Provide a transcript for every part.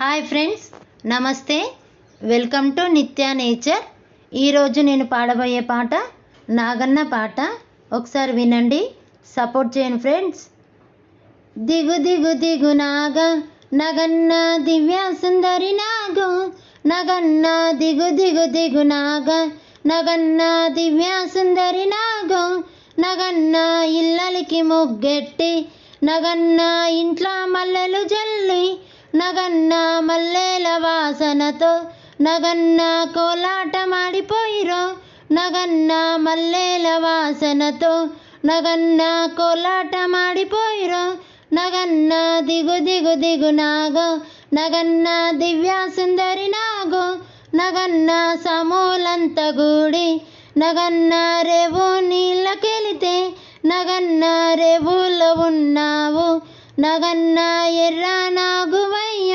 Hi friends namaste. Welcome to Nithya nature ఈరోజు నేను పాడబోయే పాట నాగన్న పాట. ఒకసారి వినండి. సపోర్ట్ చేయండి ఫ్రెండ్స్ దిగు దిగు దిగు నాగ నగన్న దివ్య సుందరి నాగు. నగన్న దిగు దిగు దిగు నాగ నగన్న దివ్య సుందరి నాగు. నగన్న ఇల్లలికి ముగ్గెట్టి నగన్న ఇంట్లో నగన్న మల్లెల వాసనతో నగన్న కోలాటమాడిపోయిరో. నగన్న మల్లెల వాసనతో నగన్న కోలాటమాడిపోయిరో. నగన్న దిగు దిగు దిగు నాగో నగన్న దివ్యాసుందరి నాగో. నగన్న సమూలంత గూడి నగన్న రేవు నీళ్ళకెళితే నగన్న రేవులో ఉన్నావు. నగన్న ఎర్ర నాగువయ్య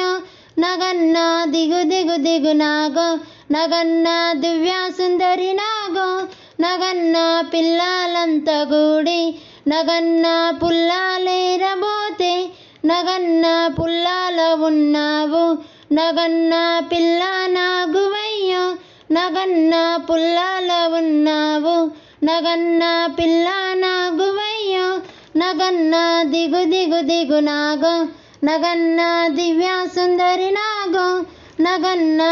నగన్న దిగు దిగు దిగు నాగో నగన్న దివ్యా సుందరి నాగో నగన్న పిల్లలంత గూడి నగన్న పుల్లాలేరబోతే నగన్న పుల్లాల ఉన్నావు నగన్న పిల్ల నాగువయ్యో నగన్న పుల్లాల ఉన్నావు నగన్న పిల్ల నాగువయ్యో. నగన్నా దిగు దిగు దిగు నాగో నగన్నా దివ్య సుందరి నాగో నగన్నా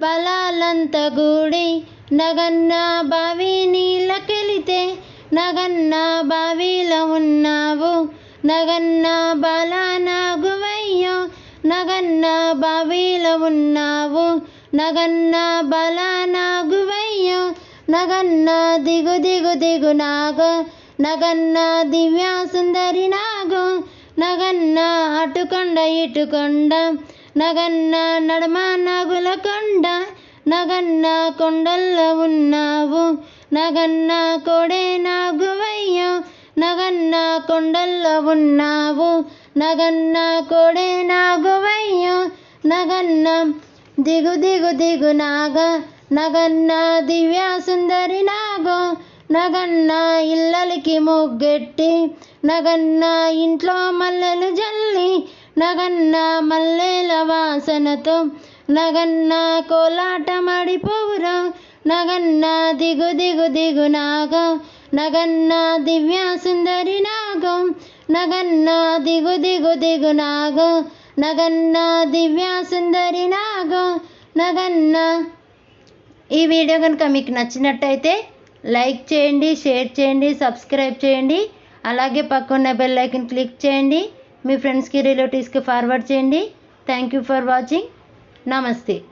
బలాలంత గూడి నగన్నా బావి నీళ్ళకెళితే నగన్న బావిలో ఉన్నావు నగన్న బల నాగువయ్యో నగన్న బావిలో ఉన్నావు నగన్నా బల నాగువయ్యో నగన్నా దిగు దిగు దిగు నాగో నగన్న దివ్య సుందరి నాగో నగన్న అటుకొండ ఇటుకొండ నగన్న నడమ నాగుల కొండ నగన్న కొండల్లో ఉన్నావు నగన్న కోడే నాగువయ్య నగన్న కొండల్లో ఉన్నావు నగన్న కొడే నాగువయ్య నగన్న దిగు దిగు దిగు నాగ నగన్న దివ్యాసుందరి నాగో నగన్న ఇల్లలకి మొగ్గెట్టి నగన్న ఇంట్లో మల్లెలు జల్లి నగన్న మల్లెల వాసనతో నగన్న కోలాటమాడిపోవురా నగన్న దిగు దిగు దిగు నాగ నగన్న దివ్య సుందరి నాగం నగన్న దిగు దిగు దిగు నాగో నగన్న దివ్య సుందరి నాగం నగన్న. ఈ వీడియో కనుక మీకు నచ్చినట్టయితే లైక్ చేయండి షేర్ చేయండి సబ్స్క్రైబ్ చేయండి. అలాగే పక్కన్న బెల్ ఐకన్ క్లిక్ చేయండి. మీ ఫ్రెండ్స్కి రిలేటివ్స్కి ఫార్వర్డ్ చేయండి. Thank you for watching. Namaste.